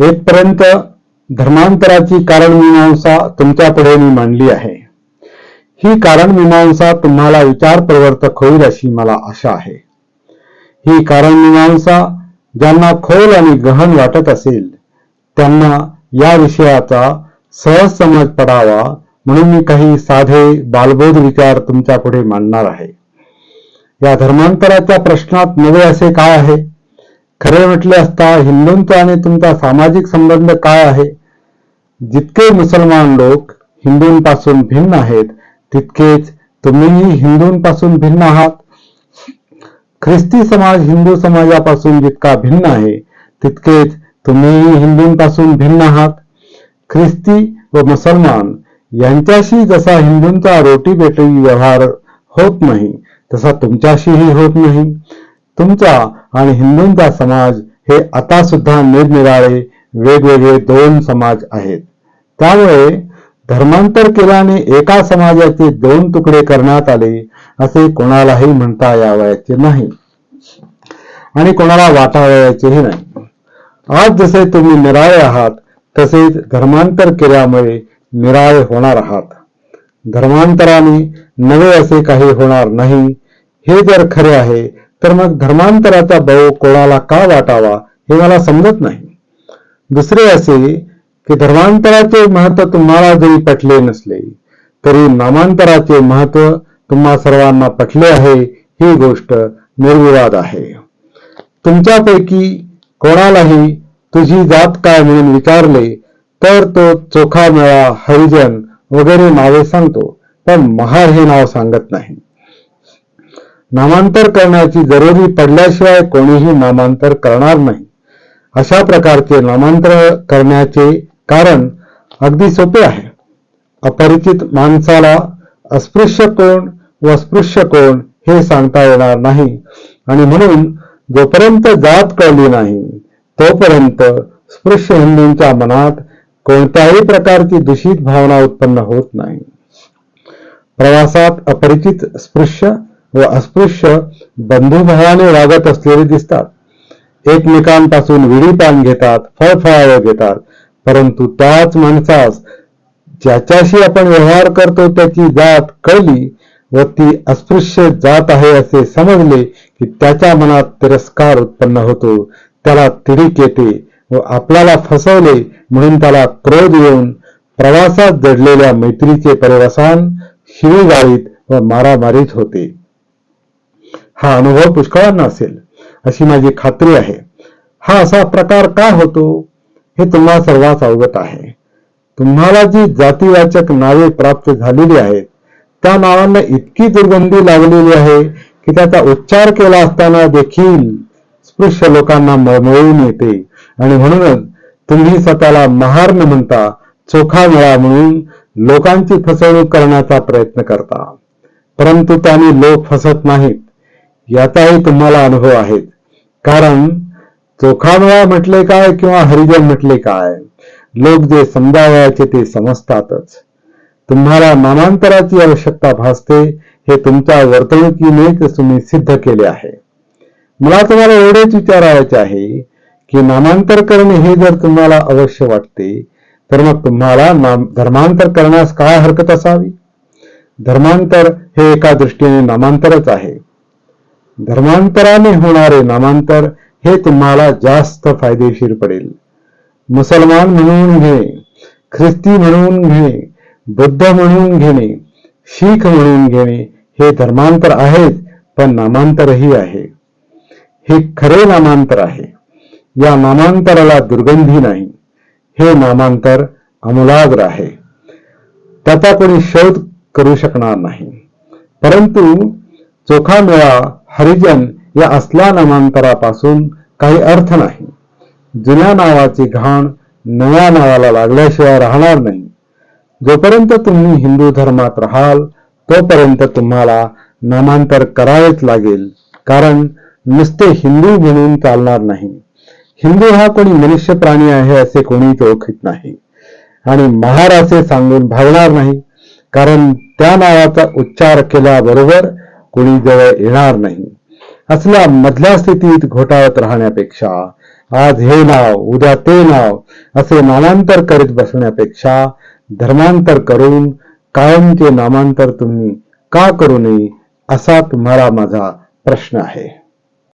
येथपर्यंत धर्मांतराची कारणमीमांसा तुमच्यापुढे मी मांडली आहे. ही कारणमीमांसा तुम्हाला विचार प्रवर्तक होईल अशी मला आशा आहे. ही कारणमीमांसा ज्यांना खोल आणि गहन वाटत असेल त्यांना या विषयाचा सहज समज पडावा म्हणून मी काही साधे बालबोध विचार तुमच्यापुढे मांडणार आहे. या धर्मांतराच्या प्रश्नात नवे असे काय आहे? खरे म्हटले असता हिंदूंचा आणि तुमचा सामाजिक संबंध काय आहे? जितके मुसलमान लोक हिंदूंपासून भिन्न आहेत तितकेच तुम्हीही हिंदूंपासून भिन्न आहात. ख्रिस्ती समाज हिंदू समाजापासून जितका भिन्न आहे तितकेच तुम्हीही हिंदूंपासून भिन्न आहात. ख्रिस्ती व मुसलमान यांच्याशी जसा हिंदूंचा रोटी बेटी व्यवहार होत नाही तसा तुमच्याशीही होत नाही. तुमचा आणि हिंदूंचा समाज हे आता सुद्धा निरनिराळे वेगवेगळे दोन समाज आहेत. त्यामुळे धर्मांतर केल्याने एका समाजाचे दोन तुकडे करण्यात आले असे कोणालाही म्हणता यावयाचे नाही. आणि कोणाला वाटावयाचेही नाही. आज जसे तुम्ही निराळे आहात तसेच धर्मांतर केल्यामुळे निराळे होणार आहात. धर्मांतराने नवे असे काही होणार नाही हे जर खरे आहे तर मग धर्मांतराचा बळू कोणाला का वाटावा हे मला समजत नाही. दुसरे असे की धर्मांतराचे महत्त्व तुम्हाला जरी पटले नसले तरी नामांतराचे महत्त्व तुम्हा सर्वांना पटले आहे ही गोष्ट निर्विवाद आहे. तुमच्यापैकी कोणालाही तुझी जात काय म्हणून विचारले तर तो चोखा मेळा हरिजन वगैरे नावे सांगतो पण महार हे नाव सांगत नाही. नामांतर करण्याची जरुरी पडल्याशिवाय कोणीही नामांतर करणार नाही. अशा प्रकारचे नामांतर करण्याचे कारण अगदी सोपे आहे. अपरिचित माणसाला अस्पृश्य कोण व स्पृश्य कोण हे सांगता येणार नाही. आणि म्हणून जोपर्यंत जात कळली नाही तोपर्यंत स्पृश्य हिंदूंच्या मनात कोणत्याही प्रकारची दूषित भावना उत्पन्न होत नाही. प्रवासात अपरिचित स्पृश्य व अस्पृश्य बंधुभावाने वागत असलेले दिसतात. एकमेकांपासून विडी पान घेतात फळफळावं घेतात परंतु त्याच माणसास ज्याच्याशी आपण व्यवहार करतो त्याची जात कळली व ती अस्पृश्य जात आहे असे समजले की त्याच्या मनात तिरस्कार उत्पन्न होतो. त्याला तिडीक येते व आपल्याला फसवले म्हणून त्याला क्रोध येऊन प्रवासात जडलेल्या मैत्रीचे परिवसान शिवीगाळीत व मारामारीत होते. हा अनुभव पुष्कळांना असेल. अशी माझी खात्री आहे. हा असा प्रकार का होतो हे तुम्हाला सर्वांस अवगत आहे. तुम्हाला जी जातीवाचक नावे प्राप्त झालेली आहेत त्या नावांना इतकी दुर्गंधी लागलेली आहे की त्याचा उच्चार केला असताना देखील स्पृश्य लोकांना मळमळून येते. आणि म्हणूनच तुम्ही स्वतःला महार न म्हणता चोखा मिळा म्हणून लोकांची फसवणूक करण्याचा प्रयत्न करता. परंतु त्यांनी लोक फसत नाहीत. याचाही तुम्हाला अनुभव आहेत कारण चोखामेळा म्हटले काय किंवा हरिजन म्हटले काय लोक जे समजावयाचे ते समजतातच. तुम्हाला नामांतराची आवश्यकता भासते हे तुमच्या वर्तणुकीने तुम्ही सिद्ध केले आहे. मला तुम्हाला एवढेच विचारायचे आहे की नामांतर करणे हे जर तुम्हाला अवश्य वाटते तर मग तुम्हाला नाम धर्मांतर करण्यास काय हरकत असावी? धर्मांतर हे एका दृष्टीने नामांतरच आहे. धर्मांतराने होणारे नामांतर हे तुम्हाला जास्त फायदेशीर पडेल. मुसलमान म्हणून घेणे ख्रिस्ती म्हणून घेणे बुद्ध म्हणून घेणे शीख म्हणून घेणे हे धर्मांतर आहेच पण नामांतरही आहे. हे खरे नामांतर आहे. या नामांतराला दुर्गंधी नाही. हे नामांतर अमूलाग्र आहे. त्याचा कोणी शोध करू शकणार नाही. परंतु चोखा मेळा हरिजन या असल्या नामांतरापासून काही अर्थ नाही. जुन्या नावाची घाण नव्या नावाला लागल्याशिवाय राहणार नाही. जोपर्यंत तुम्ही हिंदू धर्मात राहाल तोपर्यंत तुम्हाला नामांतर करावेच लागेल कारण नुसते हिंदू म्हणून चालणार नाही. हिंदू हा कोणी मनुष्य प्राणी आहे असे कोणीच ओळखत नाही. आणि महार असे सांगून भागणार नाही कारण त्या नावाचा उच्चार केल्याबरोबर कोणी जवळ येणार नाही. असल्या मधल्या स्थितीत घोटाळत राहण्यापेक्षा आज हे नाव उद्या ते नाव असे नामांतर करीत बसण्यापेक्षा धर्मांतर करून कायमचे नामांतर तुम्ही का करू नये असा तुम्हाला माझा प्रश्न आहे.